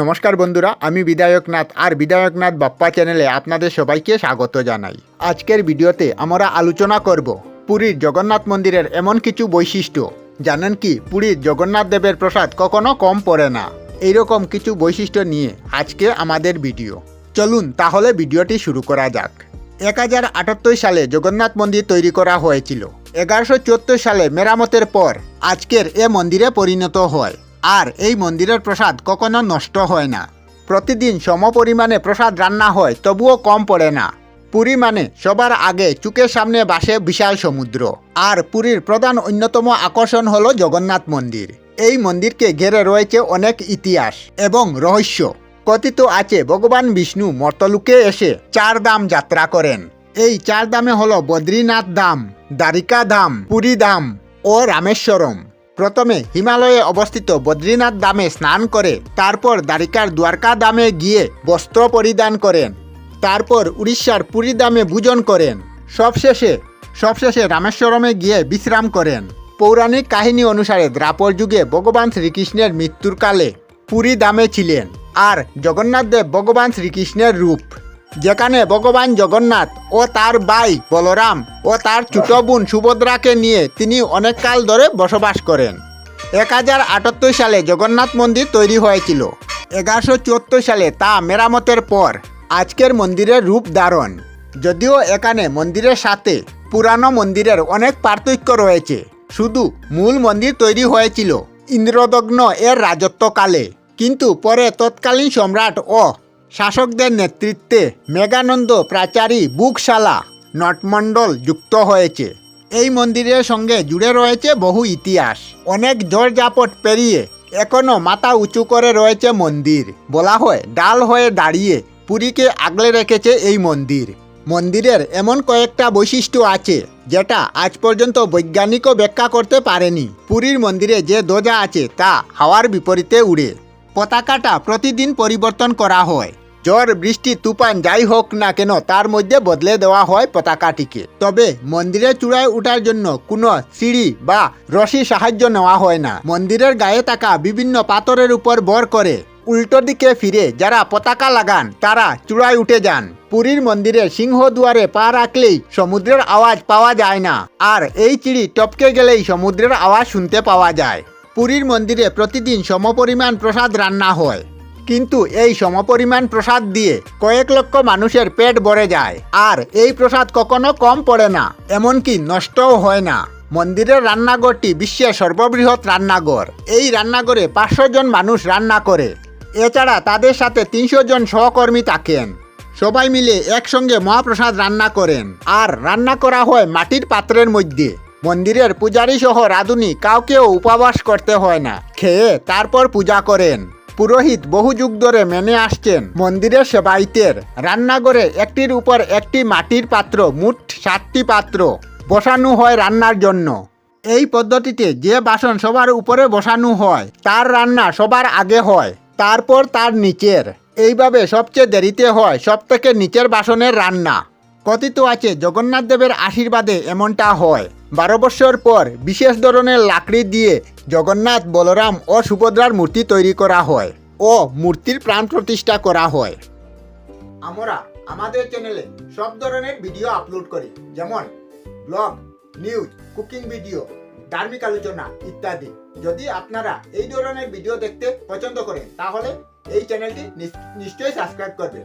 নমস্কার বন্ধুরা, আমি বিধায়কনাথ আর বিধায়কনাথ বাপ্পা চ্যানেলে আপনাদের সবাইকে স্বাগত জানাই। আজকের ভিডিওতে আমরা আলোচনা করব পুরীর জগন্নাথ মন্দিরের এমন কিছু বৈশিষ্ট্য। জানেন কি, পুরীর জগন্নাথ দেবের প্রসাদ কখনো কম পড়ে না। এইরকম কিছু বৈশিষ্ট্য নিয়ে আজকে আমাদের ভিডিও। চলুন তাহলে ভিডিওটি শুরু করা যাক। এক হাজার আটাত্তর সালে জগন্নাথ মন্দির তৈরি করা হয়েছিল। এগারোশো সালে মেরামতের পর আজকের এ মন্দিরে পরিণত হয়। আর এই মন্দিরের প্রসাদ কখনো নষ্ট হয় না। প্রতিদিন সম পরিমাণে প্রসাদ রান্না হয়, তবুও কম পড়ে না। পুরী মানে সবার আগে চুকের সামনে বাসে বিশাল সমুদ্র। আর পুরীর প্রধান অন্যতম আকর্ষণ হলো জগন্নাথ মন্দির। এই মন্দিরকে ঘেরে রয়েছে অনেক ইতিহাস এবং রহস্য। কথিত আছে, ভগবান বিষ্ণু মর্তলোকে এসে চার দাম যাত্রা করেন। এই চার দামে হলো বদ্রীনাথ ধাম, দ্বারিকা ধাম, পুরী ধাম ও রামেশ্বরম। প্রথমে হিমালয়ে অবস্থিত বদ্রীনাথ দামে স্নান করে, তারপর দ্বারিকার দ্বারকা দামে গিয়ে বস্ত্র পরিধান করেন। তারপর উড়িষ্যার পুরী দামে ভোজন করেন। সবশেষে সবশেষে রামেশ্বরমে গিয়ে বিশ্রাম করেন। পৌরাণিক কাহিনী অনুসারে দ্রাপর যুগে ভগবান শ্রীকৃষ্ণের মৃত্যুর কালে পুরী দামে ছিলেন, আর জগন্নাথ দেব ভগবান শ্রীকৃষ্ণের রূপ। যেখানে ভগবান জগন্নাথ ও তার ভাই বলরাম ও তার ছোট বোন সুভদ্রাকে নিয়ে তিনি অনেক কাল ধরে বসবাস করেন। এক হাজার আটাত্তর সালে জগন্নাথ মন্দির তৈরি হয়েছিল। এগারোশো চুয়াত্তর সালে তা মেরামতের পর আজকের মন্দিরের রূপ ধারণ। যদিও এখানে মন্দিরের সাথে পুরানো মন্দিরের অনেক পার্থক্য রয়েছে। শুধু মূল মন্দির তৈরি হয়েছিল ইন্দ্রদগ্ন এর রাজত্বকালে। কিন্তু পরে তৎকালীন সম্রাট ও শাসকদের নেতৃত্বে মেঘানন্দ প্রাচারী বুকশালা নটমণ্ডল যুক্ত হয়েছে। এই মন্দিরের সঙ্গে জুড়ে রয়েছে বহু ইতিহাস। অনেক ঝড়ঝাপট পেরিয়ে এখনও মাথা উঁচু করে রয়েছে মন্দির। বলা হয়, ডাল হয়ে দাঁড়িয়ে পুরীকে আগলে রেখেছে এই মন্দির। মন্দিরের এমন কয়েকটা বৈশিষ্ট্য আছে, যেটা আজ পর্যন্ত বৈজ্ঞানিকও ব্যাখ্যা করতে পারেনি। পুরীর মন্দিরে যে ধ্বজা আছে তা হাওয়ার বিপরীতে উড়ে। পতাকাটা প্রতিদিন পরিবর্তন করা হয়। ঝড়, বৃষ্টি, তুফান যাই হোক না কেন, তার মধ্যে বদলে দেওয়া হয় পতাকাটিকে। তবে মন্দিরের চূড়ায় ওঠার জন্য কোনো সিঁড়ি বা রশি সাহায্য নেওয়া হয় না। মন্দিরের গায়ে থাকা বিভিন্ন পাথরের উপর ভর করে উল্টো দিকে ফিরে যারা পতাকা লাগান, তারা চূড়ায় উঠে যান। পুরীর মন্দিরের সিংহদুয়ারে পা রাখলেই সমুদ্রের আওয়াজ পাওয়া যায় না, আর এই চিড়ি টপকে গেলেই সমুদ্রের আওয়াজ শুনতে পাওয়া যায়। পুরীর মন্দিরে প্রতিদিন সমপরিমাণ প্রসাদ রান্না হয়। কিন্তু এই সমপরিমাণ প্রসাদ দিয়ে কয়েক লক্ষ মানুষের পেট ভরে যায়। আর এই প্রসাদ কখনো কম পড়ে না, এমনকি নষ্টও হয় না। মন্দিরের রান্নাঘরটি বিশ্বের সর্ববৃহৎ রান্নাঘর। এই রান্নাঘরে পাঁচশো জন মানুষ রান্না করে। এছাড়া তাদের সাথে তিনশো জন সহকর্মী থাকেন। সবাই মিলে একসঙ্গে মহাপ্রসাদ রান্না করেন। আর রান্না করা হয় মাটির পাত্রের মধ্যে। মন্দিরের পূজারী সহ রাঁধুনি কাউকেও উপবাস করতে হয় না। খেয়ে তারপর পূজা করেন। পুরোহিত বহু যুগ ধরে মেনে আসছেন মন্দিরের সেবাইতের রান্নাঘরে একটির উপর একটি মাটির পাত্র, মোট সাতটি পাত্র বসানো হয় রান্নার জন্য। এই পদ্ধতিতে যে বাসন সবার উপরে বসানো হয়, তার রান্না সবার আগে হয়, তারপর তার নিচের। এইভাবে সবচেয়ে দেরিতে হয় সব থেকে নিচের বাসনের রান্না। কথিত আছে, জগন্নাথ দেবের আশীর্বাদে এমনটা হয়। বারো বছর পর বিশেষ ধরনের লাকড়ি দিয়ে জগন্নাথ বলরাম ও সুভদ্রার মূর্তি তৈরি করা হয় ও মূর্তির প্রাণ প্রতিষ্ঠা করা হয়। আমরা আমাদের চ্যানেলে সব ধরনের ভিডিও আপলোড করি, যেমন ব্লগ নিউজ কুকিং ভিডিও ধার্মিক আলোচনা ইত্যাদি। যদি আপনারা এই ধরনের ভিডিও দেখতে পছন্দ করেন, তাহলে এই চ্যানেলটি নিশ্চয়ই সাবস্ক্রাইব করবেন।